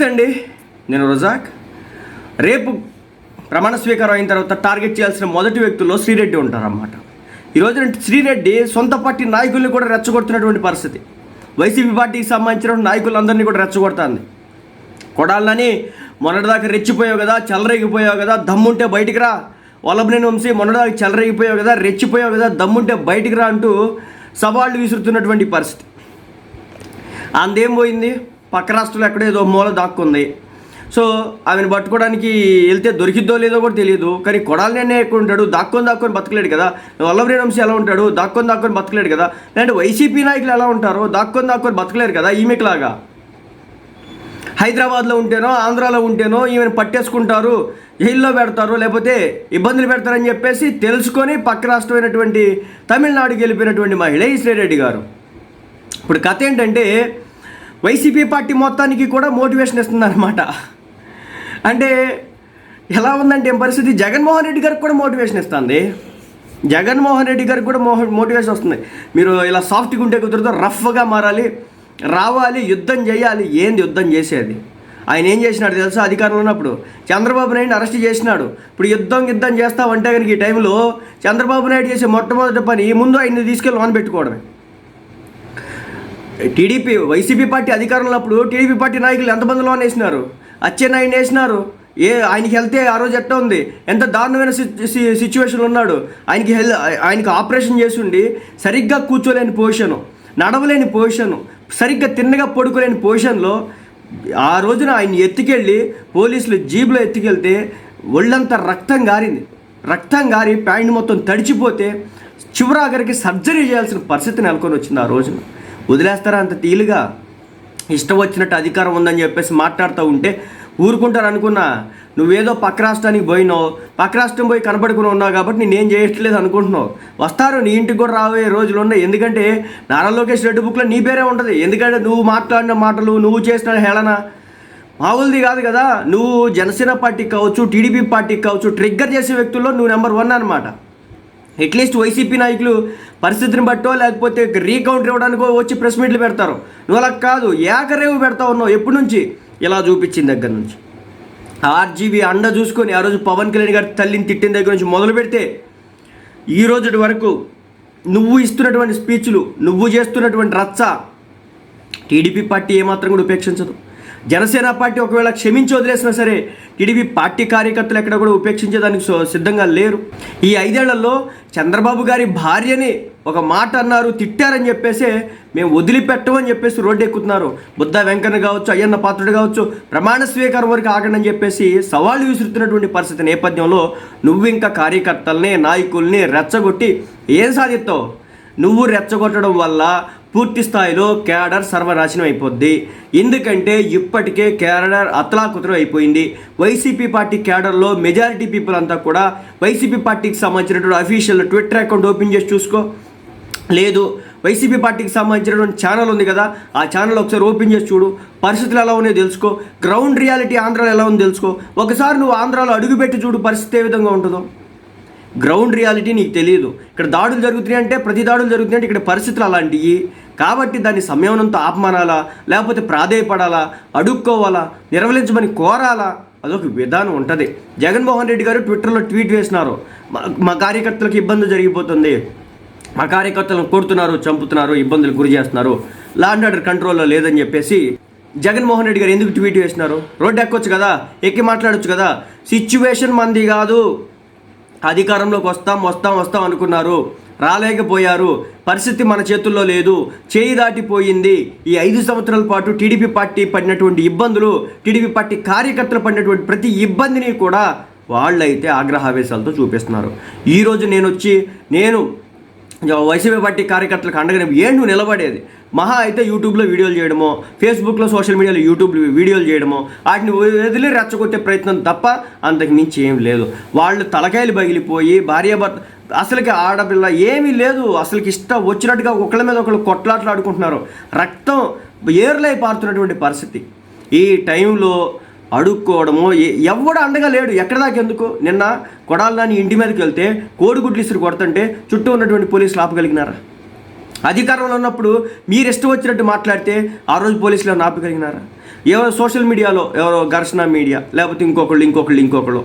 నమస్తే అండి. నేను రజాక్. రేపు ప్రమాణ స్వీకారం అయిన తర్వాత టార్గెట్ చేయాల్సిన మొదటి వ్యక్తుల్లో శ్రీరెడ్డి ఉంటారన్నమాట. ఈరోజు శ్రీరెడ్డి సొంత పార్టీ నాయకుల్ని కూడా రెచ్చగొడుతున్నటువంటి పరిస్థితి. వైసీపీ పార్టీకి సంబంధించిన నాయకులందరినీ కూడా రెచ్చగొడుతుంది. కొడాలని మొన్నటిదాకా రెచ్చిపోయావు కదా చెలరేగిపోయావు కదా దమ్ముంటే బయటికి రా. వల్లభనేని వంశీ మొన్నటిదాకా చెలరేగిపోయావు కదా రెచ్చిపోయావు కదా దమ్ముంటే బయటికి రా అంటూ సవాళ్ళు విసురుతున్నటువంటి పరిస్థితి. అందేం పోయింది? పక్క రాష్ట్రంలో ఎక్కడో ఏదో మూల దాక్కుంది. సో ఆమెను పట్టుకోవడానికి వెళ్తే దొరికిద్దో లేదో కూడా తెలియదు కానీ కొడాలనే ఎక్కువ ఉంటాడు? దాక్కొని దాక్కొని బతకలేడు కదా. వల్లభరేణి వంశీ ఎలా ఉంటాడు? దాక్కొని దాక్కొని బతకలేడు కదా. లేదంటే వైసీపీ నాయకులు ఎలా ఉంటారో దాక్కొని దాక్కొని బతకలేరు కదా ఈమెకులాగా. హైదరాబాద్లో ఉంటేనో ఆంధ్రాలో ఉంటేనో ఈమెను పట్టేసుకుంటారు జైల్లో పెడతారు లేకపోతే ఇబ్బందులు పెడతారని చెప్పేసి తెలుసుకొని పక్క రాష్ట్రమైనటువంటి తమిళనాడుకి వెళ్ళిపోయినటువంటి మహిళ ఈశ్వరెడ్డి గారు. ఇప్పుడు కథ ఏంటంటే వైసీపీ పార్టీ మొత్తానికి కూడా మోటివేషన్ ఇస్తుందన్నమాట. అంటే ఎలా ఉందంటే పరిస్థితి? జగన్మోహన్ రెడ్డి గారికి కూడా మోటివేషన్ ఇస్తుంది. జగన్మోహన్ రెడ్డి గారికి కూడా మోహ మోటివేషన్ వస్తుంది. మీరు ఇలా సాఫ్ట్గా ఉంటే కుదరదు రఫ్గా మారాలి రావాలి యుద్ధం చేయాలి. ఏంది యుద్ధం చేసేది? ఆయన ఏం చేసినాడు తెలుసా అధికారంలో ఉన్నప్పుడు? చంద్రబాబు నాయుడు అరెస్ట్ చేసినాడు. ఇప్పుడు యుద్ధం యుద్ధం చేస్తామంటే కనుక ఈ టైంలో చంద్రబాబు నాయుడు చేసే మొట్టమొదటి పని ముందు ఆయన్ని తీసుకెళ్ళి లోన్ పెట్టుకోవడమే. టీడీపీ వైసీపీ పార్టీ అధికారంలో అప్పుడు టీడీపీ పార్టీ నాయకులు ఎంతమందిలో వేసినారు అచ్చెన్నాయుడు వేసినారు. ఏ ఆయనకి వెళ్తే ఆ రోజు ఎట్ట ఉంది? ఎంత దారుణమైన సిచ్యువేషన్ ఉన్నాడు. ఆయనకి హెల్ ఆయనకి ఆపరేషన్ చేసిండి సరిగ్గా కూర్చోలేని పొజిషను నడవలేని పొజిషను సరిగ్గా తిన్నగా పడుకోలేని పొజిషన్లో ఆ రోజున ఆయన ఎత్తుకెళ్ళి పోలీసులు జీబులో ఎత్తుకెళ్తే ఒళ్ళంతా రక్తం గారింది. రక్తం గారి ప్యాంట్ మొత్తం తడిచిపోతే చివరాఖరికి సర్జరీ చేయాల్సిన పరిస్థితి నెలకొని వచ్చింది ఆ రోజున. వదిలేస్తారా అంత తీలుగా? ఇష్టం వచ్చినట్టు అధికారం ఉందని చెప్పేసి మాట్లాడుతూ ఉంటే ఊరుకుంటారు అనుకున్నా. నువ్వేదో పక్క రాష్ట్రానికి పోయినావు పక్క రాష్ట్రం పోయి కనపడుకుని ఉన్నావు కాబట్టి నేనేం చేయట్లేదు అనుకుంటున్నావు. వస్తారు నీ ఇంటికి కూడా రాబోయే రోజులు ఉన్నాయి. ఎందుకంటే నారా లోకేష్ రెడ్డి బుక్లో నీ పేరే ఉంటుంది. ఎందుకంటే నువ్వు మాట్లాడిన మాటలు నువ్వు చేసిన హేళన మామూలుది కాదు కదా. నువ్వు జనసేన పార్టీకి కావచ్చు టీడీపీ పార్టీకి కావచ్చు ట్రిగ్గర్ చేసే వ్యక్తుల్లో నువ్వు నెంబర్ వన్ అనమాట అట్లీస్ట్ వైసీపీ నాయకులు పరిస్థితిని బట్టో లేకపోతే రీకౌంటర్ ఇవ్వడానికో వచ్చి ప్రెస్ మీట్లు పెడతారు. నువ్వు అలా కాదు ఏకరేవు పెడతా ఉన్నావు ఎప్పటి నుంచి? ఇలా చూపించిన దగ్గర నుంచి. ఆర్జీబీ అండ చూసుకొని ఆ రోజు పవన్ కళ్యాణ్ గారి తల్లిని తిట్టిన దగ్గర నుంచి మొదలు పెడితే ఈ రోజు వరకు నువ్వు ఇస్తున్నటువంటి స్పీచ్లు నువ్వు చేస్తున్నటువంటి రచ్చ టీడీపీ పార్టీ ఏమాత్రం కూడా ఉపేక్షించదు. జనసేన పార్టీ ఒకవేళ క్షమించి వదిలేసినా సరే టీడీపీ పార్టీ కార్యకర్తలు ఎక్కడ కూడా ఉపేక్షించేదానికి సిద్ధంగా లేరు. ఈ ఐదేళ్ళలో చంద్రబాబు గారి భార్యని ఒక మాట అన్నారు తిట్టారని చెప్పేసి మేము వదిలిపెట్టమని చెప్పేసి రోడ్డు ఎక్కుతున్నారు బుద్ధ వెంకన్న కావచ్చు అయ్యన్న పాత్రుడు కావచ్చు ప్రమాణ స్వీకారం వరకు ఆగండి అని చెప్పేసి సవాళ్ళు విసురుతున్నటువంటి పరిస్థితి నేపథ్యంలో నువ్వు ఇంకా కార్యకర్తల్ని నాయకుల్ని రెచ్చగొట్టి ఏం సాధిస్తావు? నువ్వు రెచ్చగొట్టడం వల్ల పూర్తి స్థాయిలో క్యాడర్ సర్వనాశనం అయిపోద్ది. ఎందుకంటే ఇప్పటికే క్యాడర్ అతలాకుతలం అయిపోయింది. వైసీపీ పార్టీ క్యాడర్లో మెజారిటీ పీపుల్ అంతా కూడా వైసీపీ పార్టీకి సంబంధించినటువంటి అఫీషియల్ ట్విట్టర్ అకౌంట్ ఓపెన్ చేసి చూసుకో. లేదు వైసీపీ పార్టీకి సంబంధించినటువంటి ఛానల్ ఉంది కదా ఆ ఛానల్ ఒకసారి ఓపెన్ చేసి చూడు. పరిస్థితులు ఎలా ఉన్నాయో తెలుసుకో. గ్రౌండ్ రియాలిటీ ఆంధ్రాలో ఎలా ఉందో తెలుసుకో. ఒకసారి నువ్వు ఆంధ్రాలో అడుగుపెట్టి చూడు పరిస్థితి ఏ విధంగా ఉంటుందో. గ్రౌండ్ రియాలిటీ నీకు తెలియదు ఇక్కడ దాడులు జరుగుతున్నాయి అంటే ప్రతి దాడులు జరుగుతున్నాయి అంటే ఇక్కడ పరిస్థితులు అలాంటివి కాబట్టి దాన్ని సంయమనంతో ఆపమానాలా? లేకపోతే ప్రాధేయపడాలా? అడుక్కోవాలా? నిర్వహించమని కోరాలా? అదొక విధానం ఉంటుంది. జగన్మోహన్ రెడ్డి గారు ట్విట్టర్లో ట్వీట్ వేసినారు. మా కార్యకర్తలకు ఇబ్బంది జరిగిపోతుంది. మా కార్యకర్తలను కొడుతున్నారు చంపుతున్నారు ఇబ్బందులు గురి చేస్తున్నారు. లా అండ్ ఆర్డర్ కంట్రోల్లో లేదని చెప్పేసి జగన్మోహన్ రెడ్డి గారు ఎందుకు ట్వీట్ వేసినారు? రోడ్డు ఎక్కొచ్చు కదా? ఎక్కి మాట్లాడొచ్చు కదా? సిచ్యువేషన్ మంది కాదు. అధికారంలోకి వస్తాం వస్తాం వస్తాం అనుకున్నారు. రాలేకపోయారు. పరిస్థితి మన చేతుల్లో లేదు. చేయి దాటిపోయింది. ఈ ఐదు సంవత్సరాల పాటు టీడీపీ పార్టీ పడినటువంటి ఇబ్బందులు టీడీపీ పార్టీ కార్యకర్తలు పడినటువంటి ప్రతి ఇబ్బందిని కూడా వాళ్ళైతే ఆగ్రహావేశాలతో చూపిస్తున్నారు. ఈరోజు నేను వచ్చి నేను వైసీపీ పార్టీ కార్యకర్తలకు అండగా ఏం నువ్వు నిలబడేది? మహా అయితే యూట్యూబ్లో వీడియోలు చేయడమో ఫేస్బుక్లో సోషల్ మీడియాలో యూట్యూబ్ వీడియోలు చేయడమో వాటిని వదిలి రెచ్చగొట్టే ప్రయత్నం తప్ప అంతకు మించి ఏం లేదు. వాళ్ళు తలకాయలు పగిలిపోయి భార్యాభర్త అసలుకి ఆడపిల్ల ఏమీ లేదు. అసలుకి ఇష్టం వచ్చినట్టుగా ఒకళ్ళ మీద ఒకళ్ళు కొట్లాట్లు ఆడుకుంటున్నారు. రక్తం ఏర్లై పారుతున్నటువంటి పరిస్థితి. ఈ టైంలో అడుక్కోవడము ఎవడు అండగా లేడు. ఎక్కడ దాకా ఎందుకు? నిన్న కొడాలి ఇంటి మీదకి వెళ్తే కోడిగుడ్లు ఇసురు కొడుతుంటే చుట్టూ ఉన్నటువంటి పోలీసులు ఆపగలిగినారా? అధికారంలో ఉన్నప్పుడు మీరు ఇష్టం వచ్చినట్టు మాట్లాడితే ఆ రోజు పోలీసులు ఏమైనా ఆపగలిగినారా? ఎవరో సోషల్ మీడియాలో ఎవరో ఘర్షణ మీడియా లేకపోతే ఇంకొకళ్ళు ఇంకొకళ్ళు ఇంకొకళ్ళు.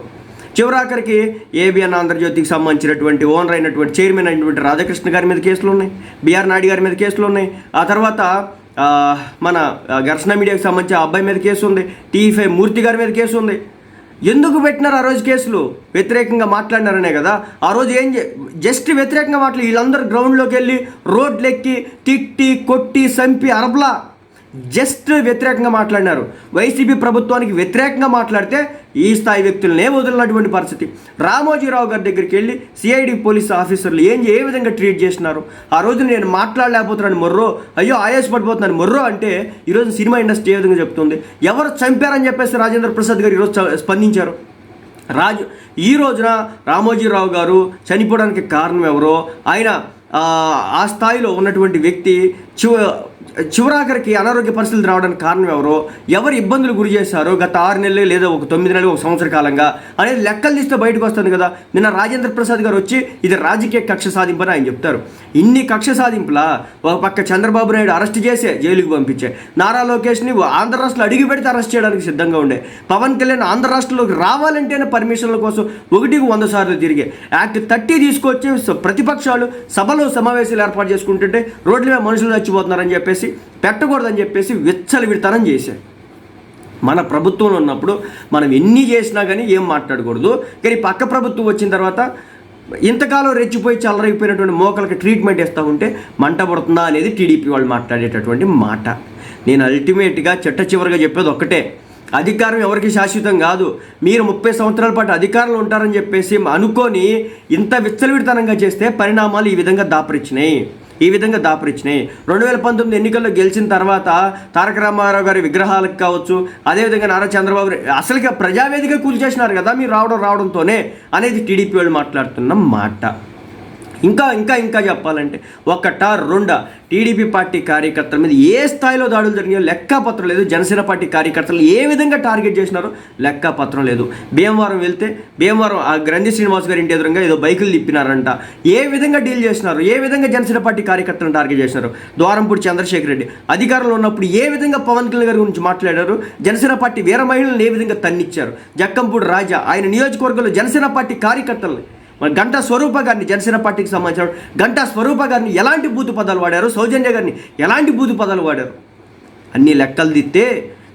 చివరాఖరికి ఏబిఎన్ ఆంధ్రజ్యోతికి సంబంధించినటువంటి ఓనర్ అయినటువంటి చైర్మన్ అయినటువంటి రాధాకృష్ణ గారి మీద కేసులు ఉన్నాయి. బిఆర్ నాయుడు గారి మీద కేసులు ఉన్నాయి. ఆ తర్వాత మన ఘర్షణ మీడియాకి సంబంధించి ఆ అబ్బాయి మీద కేసు ఉంది టీఫై మూర్తి గారి మీద కేసు ఉంది ఎందుకు పెట్టినారు ఆ రోజు కేసులు? వ్యతిరేకంగా మాట్లాడినారనే కదా. ఆ రోజు ఏం చే- జస్ట్ వ్యతిరేకంగా మాట్లాడి వీళ్ళందరూ గ్రౌండ్లోకి వెళ్ళి రోడ్లు ఎక్కి తిట్టి కొట్టి సంపి అరబ్లా జస్ట్ వ్యతిరేకంగా మాట్లాడినారు. వైసీపీ ప్రభుత్వానికి వ్యతిరేకంగా మాట్లాడితే ఈ స్థాయి వ్యక్తులనే వదిలినటువంటి పరిస్థితి. రామోజీరావు గారి దగ్గరికి వెళ్ళి సిఐడి పోలీస్ ఆఫీసర్లు ఏం ఏ విధంగా ట్రీట్ చేసినారు? ఆ రోజు నేను మాట్లాడలేకపోతున్నాను మొర్రో. అయ్యో ఆయాస పడిపోతున్నాను మొర్రో అంటే ఈరోజు సినిమా ఇండస్ట్రీ ఏ విధంగా చెప్తుంది? ఎవరు చంపారని చెప్పేసి రాజేంద్ర ప్రసాద్ గారు ఈరోజు స్పందించారు. రాజు ఈ రోజున రామోజీరావు గారు చనిపోవడానికి కారణం ఎవరో? ఆయన ఆ, స్థాయిలో ఉన్నటువంటి వ్యక్తి చివ చివరాఖరికి అనారోగ్య పరిస్థితులు రావడానికి కారణం ఎవరో ఎవరు ఇబ్బందులు గురి చేశారో గత ఆరు నెలలు లేదా ఒక తొమ్మిది నెలలు ఒక సంవత్సర కాలంగా అనేది లెక్కలు తీస్తే బయటకు వస్తుంది కదా. నిన్న రాజేంద్ర ప్రసాద్ గారు వచ్చి ఇది రాజకీయ కక్ష సాధింపని ఆయన చెప్తారు. ఇన్ని కక్ష సాధింపులా ఒక పక్క చంద్రబాబు నాయుడు అరెస్ట్ చేసే జైలుకి పంపించే నారా లోకేష్ని ఆంధ్ర రాష్ట్రంలో అడిగి పెడితే అరెస్ట్ చేయడానికి సిద్ధంగా ఉండే పవన్ కళ్యాణ్ ఆంధ్ర రాష్ట్రంలోకి రావాలంటేనే పర్మిషన్ల కోసం ఒకటికి వంద సార్లు తిరిగే యాక్ట్ థర్టీ తీసుకొచ్చి ప్రతిపక్షాలు సభలో సమావేశాలు ఏర్పాటు చేసుకుంటుంటే రోడ్ల మీద మనుషులు చచ్చిపోతున్నారని చెప్పేసి పెట్టకూడదని చెప్పేసి విచ్చలు విడతనం చేశారు. మన ప్రభుత్వంలో ఉన్నప్పుడు మనం ఎన్ని చేసినా కానీ ఏం మాట్లాడకూడదు. కానీ పక్క ప్రభుత్వం వచ్చిన తర్వాత ఇంతకాలం రెచ్చిపోయి చల్లరైపోయినటువంటి మోకలకి ట్రీట్మెంట్ ఇస్తూ ఉంటే మంట పడుతుందా అనేది టీడీపీ వాళ్ళు మాట్లాడేటటువంటి మాట. నేను అల్టిమేట్గా చెట్ట చివరిగా చెప్పేది ఒక్కటే. అధికారం ఎవరికి శాశ్వతం కాదు. మీరు ముప్పై సంవత్సరాల పాటు అధికారంలో ఉంటారని చెప్పేసి అనుకొని ఇంత విచ్చలవిడితనంగా చేస్తే పరిణామాలు ఈ విధంగా దాపరిచ్చినాయి ఈ విధంగా దాపరిచ్చినాయి రెండు వేల పంతొమ్మిది ఎన్నికల్లో గెలిచిన తర్వాత తారక రామారావు గారి విగ్రహాలకు కావచ్చు అదేవిధంగా నారా చంద్రబాబు అసలుగా ప్రజావేదిక కూల్చేసినారు కదా మీరు రావడం రావడంతోనే అనేది టీడీపీ వాళ్ళు మాట్లాడుతున్న మాట. ఇంకా ఇంకా ఇంకా చెప్పాలంటే ఒకట రెండ టీడీపీ పార్టీ కార్యకర్తల మీద ఏ స్థాయిలో దాడులు జరిగినాయో లెక్కపత్రం లేదు. జనసేన పార్టీ కార్యకర్తలు ఏ విధంగా టార్గెట్ చేసినారో లెక్కపత్రం లేదు. భీమవరం వెళ్తే భీమవరం ఆ గ్రంథి శ్రీనివాస్ గారి ఇంటి ఎదురుగా ఏదో బైకులు తిప్పినారంట. ఏ విధంగా డీల్ చేసినారు? ఏ విధంగా జనసేన పార్టీ కార్యకర్తలను టార్గెట్ చేసినారు? ద్వారంపూడి చంద్రశేఖర్ రెడ్డి అధికారంలో ఉన్నప్పుడు ఏ విధంగా పవన్ కళ్యాణ్ గారి గురించి మాట్లాడారు? జనసేన పార్టీ వీర మహిళలను ఏ విధంగా తన్నిచ్చారు? జక్కంపూడి రాజా ఆయన నియోజకవర్గంలో జనసేన పార్టీ కార్యకర్తలు మరి గంటా స్వరూప గారిని జనసేన పార్టీకి సంబంధించిన గంటా స్వరూప గారిని ఎలాంటి బూతు పదాలు వాడారు? సౌజన్య గారిని ఎలాంటి బూతు పదాలు వాడారు? అన్ని లెక్కలు దిత్తే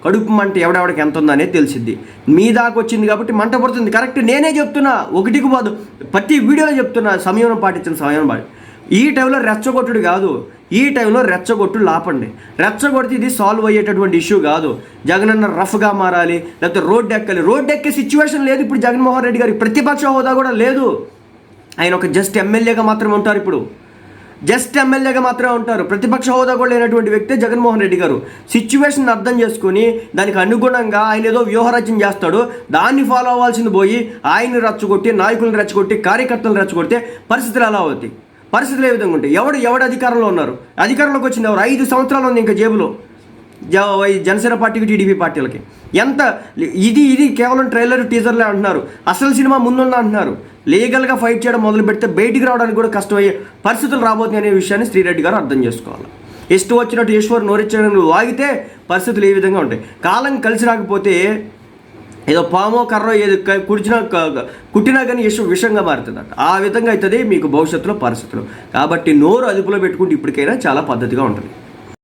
కడుపు మంట ఎవడెవడికి ఎంత ఉందనే తెలిసింది మీ దాకా వచ్చింది కాబట్టి మంట పడుతుంది. కరెక్ట్ నేనే చెప్తున్నా ఒకటికి పోదు ప్రతి వీడియోలో చెప్తున్నా సమయం పాటించిన సమయం పాటి ఈ టైంలో రెచ్చగొట్టుడు కాదు. ఈ టైంలో రెచ్చగొట్టు లాపండి. రెచ్చగొడితే ఇది సాల్వ్ అయ్యేటటువంటి ఇష్యూ కాదు. జగనన్న రఫ్గా మారాలి లేకపోతే రోడ్డు ఎక్కాలి రోడ్డు ఎక్కే సిచ్యువేషన్ లేదు ఇప్పుడు జగన్మోహన్ రెడ్డి గారికి. ప్రతిపక్ష హోదా కూడా లేదు. ఆయన ఒక జస్ట్ ఎమ్మెల్యేగా మాత్రమే ఉంటారు ఇప్పుడు. జస్ట్ ఎమ్మెల్యేగా మాత్రమే ఉంటారు. ప్రతిపక్ష హోదా కూడా లేనటువంటి వ్యక్తే జగన్మోహన్ రెడ్డి గారు. సిచ్యువేషన్ అర్థం చేసుకుని దానికి అనుగుణంగా ఆయన ఏదో వ్యూహరచన చేస్తాడు. దాన్ని ఫాలో అవ్వాల్సింది పోయి ఆయన్ని రెచ్చగొట్టి నాయకులను రెచ్చగొట్టి కార్యకర్తలను రెచ్చగొడితే పరిస్థితులు ఎలా అవుతాయి? పరిస్థితులు ఏ విధంగా ఉంటాయి? ఎవడు ఎవడు అధికారంలో ఉన్నారు? అధికారంలోకి వచ్చింది ఎవరు? ఐదు సంవత్సరాలు ఉంది ఇంకా జేబులో. జ- జనసేన పార్టీకి టీడీపీ పార్టీలకి. ఎంత ఇది ఇది కేవలం ట్రైలర్ టీజర్లే అంటున్నారు. అసలు సినిమా ముందున్న అంటున్నారు. లీగల్గా ఫైట్ చేయడం మొదలు పెడితే బయటికి రావడానికి కూడా కష్టమయ్యే పరిస్థితులు రాబోతున్నాయి అనే విషయాన్ని శ్రీరెడ్డి గారు అర్థం చేసుకోవాలి. ఇష్టం వచ్చినట్టు ఈశ్వర్ నోరిచ్చడం వాగితే పరిస్థితులు ఏ విధంగా ఉంటాయి? కాలం కలిసి రాకపోతే ఏదో పామో కర్రో ఏది కుడిచినా కుట్టినా కానీ విషం విషంగా మారుతుంది ఆ విధంగా అవుతుంది మీకు భవిష్యత్తులో పరిస్థితులు. కాబట్టి నోరు అదుపులో పెట్టుకుంటే ఇప్పటికైనా చాలా పద్ధతిగా ఉంటుంది.